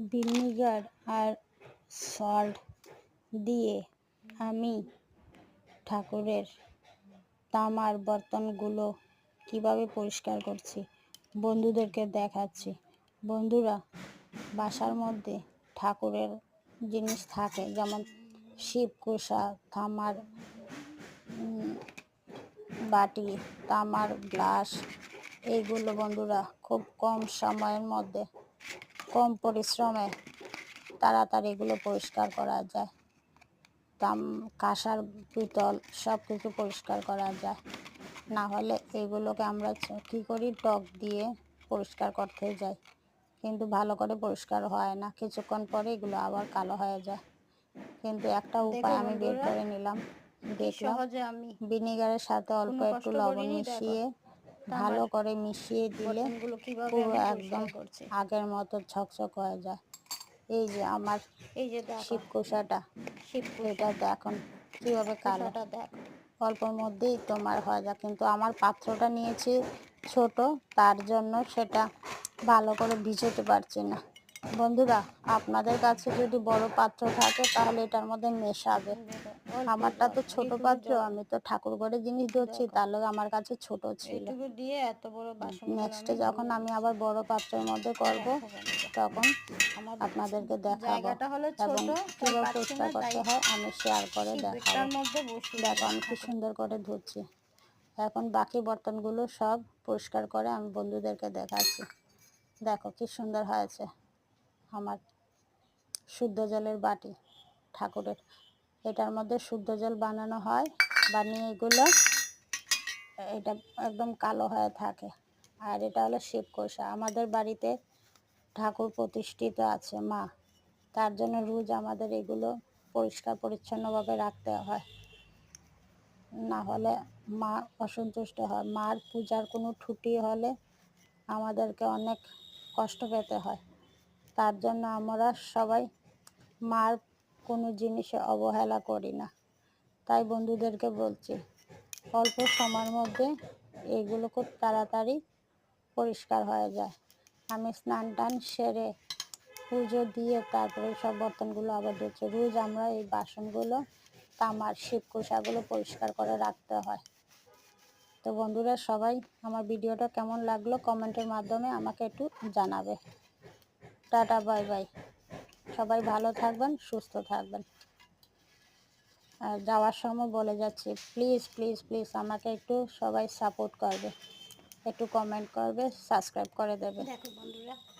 Vinegar আর salt দিয়ে আমি ঠাকুরের তামার বর্তনগুলো কীভাবে পরিষ্কার করছি, বন্ধুদেরকে দেখাচ্ছি। বন্ধুরা, বাসার মধ্যে ঠাকুরের জিনিস থাকে, যেমন শিবকুশা তামার বাটি, তামার গ্লাস, এইগুলো বন্ধুরা খুব কম সময়ের মধ্যে কম পরিশ্রমে তাড়াতাড়ি এগুলো পরিষ্কার করা যায়। তাম কাঁসার পিতল সব কিছু পরিষ্কার করা যায়। না হলে এগুলোকে আমরা কী করি? টক দিয়ে পরিষ্কার করতে যাই। কিন্তু ভালো করে পরিষ্কার হয় না। কিছুক্ষণ পরে এগুলো আবার কালো হয়ে যায়। কিন্তু একটা উপায় আমি বের করে নিলাম। দেখলাম ভিনিগারের সাথে অল্প একটু লবণ মিশিয়ে ভালো করে মিশিয়ে দিলে পুরো একদম আগের মতো ছকছক হয়ে যায়। এই যে আমার এই যে শিবকোষাটা শিব এটা দেখুন কীভাবে কালোটা দেখ দেখো। অল্পর মধ্যেই তোমার হয়ে যায়। কিন্তু আমার পাত্রটা নিয়েছি ছোট তার জন্য সেটা ভালো করে ভিজোতে পারছি না। বন্ধুরা আপনাদের কাছে যদি বড় পাত্র থাকে তাহলে এটার মধ্যে মেশাবে আমারটা তো ছোট পাত্র আমি তো ঠাকুর ঘরে জিনিস ধরছি তাহলে আমার কাছে ছোট ছিল। দিয়ে এত বড় বাসন নেক্সটে যখন আমি আবার বড় পাত্রের মধ্যে করব তখন আপনাদেরকে দেখাবো এবং কীভাবে পরিষ্কার করতে হয় আমি শেয়ার করে দেখাবো। দেখো আমি কি সুন্দর করে ধরছি এখন বাকি বর্তনগুলো সব পরিষ্কার করে আমি বন্ধুদেরকে দেখাচ্ছি। দেখো কি সুন্দর হয়েছে। আমার শুদ্ধ জলের বাটি ঠাকুরের। এটার মধ্যে শুদ্ধ জল বানানো হয়, বানিয়ে এগুলো এটা একদম কালো হয়ে থাকে। আর এটা হলো শিবকোষা আমাদের বাড়িতে ঠাকুর প্রতিষ্ঠিত আছে, মা। তার জন্য রোজ আমাদের এগুলো পরিষ্কার, পরিচ্ছন্নভাবে রাখতে হয়। না হলে মা অসন্তুষ্ট হয়। মার পূজার কোনো ত্রুটি হলে আমাদেরকে অনেক কষ্ট পেতে হয়। তার জন্য আমরা সবাই মার কোনো জিনিসে অবহেলা করি না। তাই বন্ধুদেরকে বলছি, অল্প সময়ের মধ্যে এগুলো খুব তাড়াতাড়ি পরিষ্কার হয়ে যায়। আমি স্নান টান সেরে পুজো দিয়ে তারপরে সব বর্তনগুলো আবার ধুচ্ছি। রোজ আমরা এই বাসনগুলো, তামার শিবকুশাগুলো পরিষ্কার করে রাখতে হয়। তো বন্ধুরা সবাই, আমার ভিডিওটা কেমন লাগল কমেন্টের মাধ্যমে আমাকে একটু জানাবে। Tata bye bye. সবাই ভালো থাকবেন সুস্থ থাকবেন। আর যাওয়ার সময় বলে যাচ্ছি প্লিজ প্লিজ প্লিজ আমাকে একটু সবাই সাপোর্ট করবে। একটু কমেন্ট করবে সাবস্ক্রাইব করে দেবে।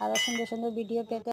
আরও সুন্দর সুন্দর ভিডিও পেতে